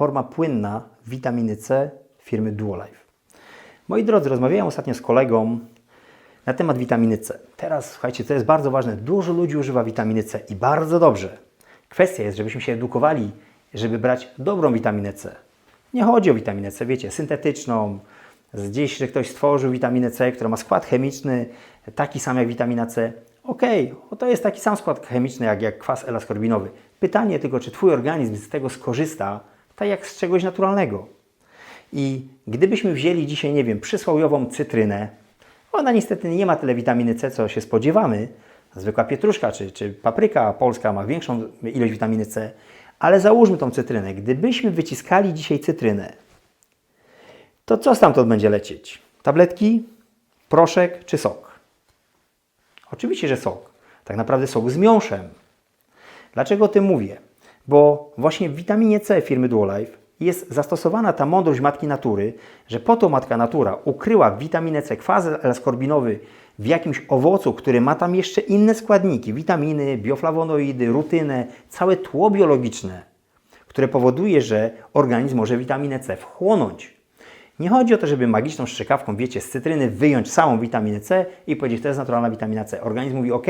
forma płynna witaminy C firmy Duolife. Moi drodzy, rozmawiałem ostatnio z kolegą na temat witaminy C. Teraz, słuchajcie, to jest bardzo ważne. Dużo ludzi używa witaminy C i bardzo dobrze. Kwestia jest, żebyśmy się edukowali, żeby brać dobrą witaminę C. Nie chodzi o witaminę C, wiecie, syntetyczną, gdzieś, że ktoś stworzył witaminę C, która ma skład chemiczny taki sam jak witamina C. Okej, okay, to jest taki sam skład chemiczny jak, jak kwas elaskorbinowy. Pytanie tylko, czy Twój organizm z tego skorzysta, tak jak z czegoś naturalnego. I gdybyśmy wzięli dzisiaj, nie wiem, przysłowiową cytrynę, ona niestety nie ma tyle witaminy C, co się spodziewamy. Zwykła pietruszka czy, czy papryka polska ma większą ilość witaminy C, ale załóżmy tą cytrynę. Gdybyśmy wyciskali dzisiaj cytrynę, to co stamtąd będzie lecieć? Tabletki, proszek czy sok? Oczywiście, że sok. Tak naprawdę sok z miąższem. Dlaczego o tym mówię? Bo właśnie w witaminie C firmy Duolife jest zastosowana ta mądrość Matki Natury, że po to Matka Natura ukryła witaminę C, kwas L-skorbinowy w jakimś owocu, który ma tam jeszcze inne składniki, witaminy, bioflawonoidy, rutynę, całe tło biologiczne, które powoduje, że organizm może witaminę C wchłonąć. Nie chodzi o to, żeby magiczną strzykawką, wiecie, z cytryny wyjąć samą witaminę C i powiedzieć, to jest naturalna witamina C. Organizm mówi, ok,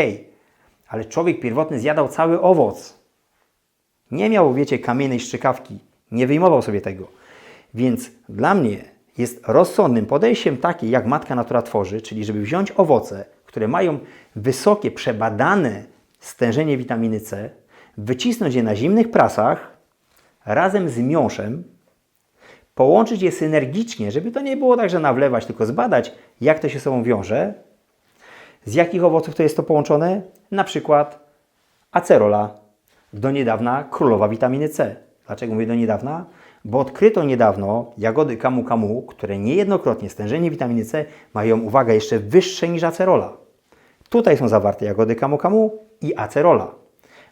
ale człowiek pierwotny zjadał cały owoc. Nie miał, wiecie, kamiennej strzykawki. Nie wyjmował sobie tego. Więc dla mnie jest rozsądnym podejściem takie, jak matka natura tworzy, czyli żeby wziąć owoce, które mają wysokie, przebadane stężenie witaminy C, wycisnąć je na zimnych prasach razem z miąższem, połączyć je synergicznie, żeby to nie było tak, że nawlewać, tylko zbadać, jak to się sobą wiąże. Z jakich owoców to jest to połączone? Na przykład acerola, do niedawna królowa witaminy C. Dlaczego mówię do niedawna? Bo odkryto niedawno jagody kamu kamu, które niejednokrotnie stężenie witaminy C mają, uwaga, jeszcze wyższe niż acerola. Tutaj są zawarte jagody kamu kamu i acerola.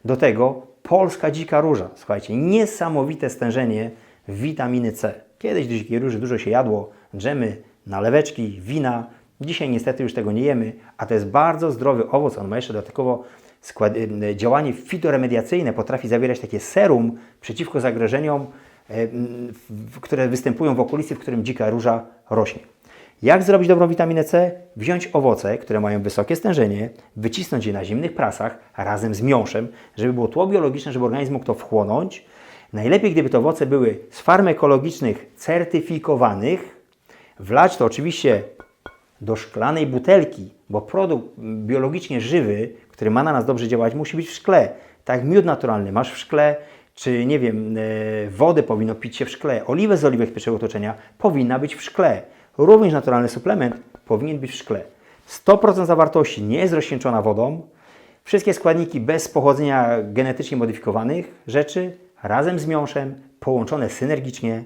Do tego polska dzika róża. Słuchajcie, niesamowite stężenie witaminy C. Kiedyś do dzikiej róży dużo się jadło, dżemy, naleweczki, wina. Dzisiaj niestety już tego nie jemy, a to jest bardzo zdrowy owoc. On ma jeszcze dodatkowo skład, działanie fitoremediacyjne, potrafi zawierać takie serum przeciwko zagrożeniom, które występują w okolicy, w którym dzika róża rośnie. Jak zrobić dobrą witaminę C? Wziąć owoce, które mają wysokie stężenie, wycisnąć je na zimnych prasach razem z miąższem, żeby było tło biologiczne, żeby organizm mógł to wchłonąć. Najlepiej, gdyby te owoce były z farm ekologicznych certyfikowanych, wlać to oczywiście do szklanej butelki, bo produkt biologicznie żywy, który ma na nas dobrze działać, musi być w szkle. Tak miód naturalny masz w szkle, czy nie wiem, e, wodę powinno pić się w szkle, oliwę z oliwek pierwszego otoczenia powinna być w szkle. Również naturalny suplement powinien być w szkle. 100% zawartości nie jest rozcieńczona wodą. Wszystkie składniki bez pochodzenia genetycznie modyfikowanych rzeczy razem z miąższem, połączone synergicznie.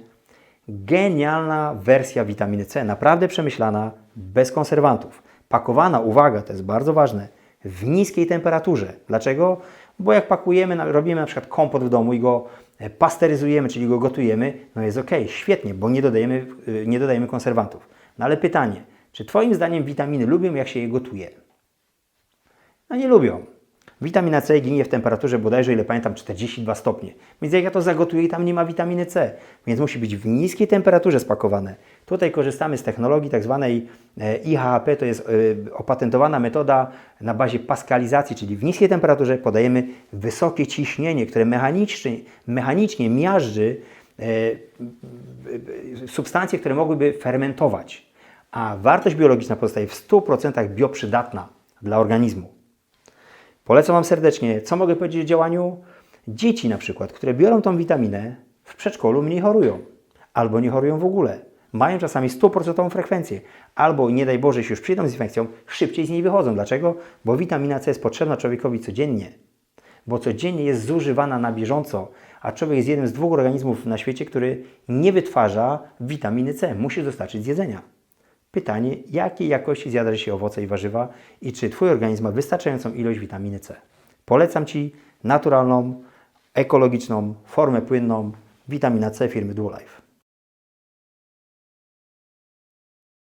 Genialna wersja witaminy C, naprawdę przemyślana, bez konserwantów. Pakowana, uwaga, to jest bardzo ważne, w niskiej temperaturze. Dlaczego? Bo jak pakujemy, robimy na przykład kompot w domu i go pasteryzujemy, czyli go gotujemy, no jest ok, świetnie, bo nie dodajemy, nie dodajemy konserwantów. No ale pytanie, czy Twoim zdaniem witaminy lubią, jak się je gotuje? No nie lubią. Witamina C ginie w temperaturze bodajże, ile pamiętam, 42 stopnie. Więc jak ja to zagotuję i tam nie ma witaminy C, więc musi być w niskiej temperaturze spakowane. Tutaj korzystamy z technologii tak zwanej IHAP, to jest opatentowana metoda na bazie paskalizacji, czyli w niskiej temperaturze podajemy wysokie ciśnienie, które mechanicznie, mechanicznie miażdży substancje, które mogłyby fermentować. A wartość biologiczna pozostaje w 100% bioprzydatna dla organizmu. Polecam Wam serdecznie. Co mogę powiedzieć o działaniu? Dzieci na przykład, które biorą tą witaminę, w przedszkolu mniej chorują. Albo nie chorują w ogóle. Mają czasami 100% frekwencję. Albo, nie daj Boże, już przyjdą z infekcją, szybciej z niej wychodzą. Dlaczego? Bo witamina C jest potrzebna człowiekowi codziennie. Bo codziennie jest zużywana na bieżąco. A człowiek jest jednym z dwóch organizmów na świecie, który nie wytwarza witaminy C. Musi dostarczyć z jedzenia. Pytanie, jakiej jakości zjada się owoce i warzywa i czy Twój organizm ma wystarczającą ilość witaminy C. Polecam Ci naturalną, ekologiczną, formę płynną witamina C firmy Duolife.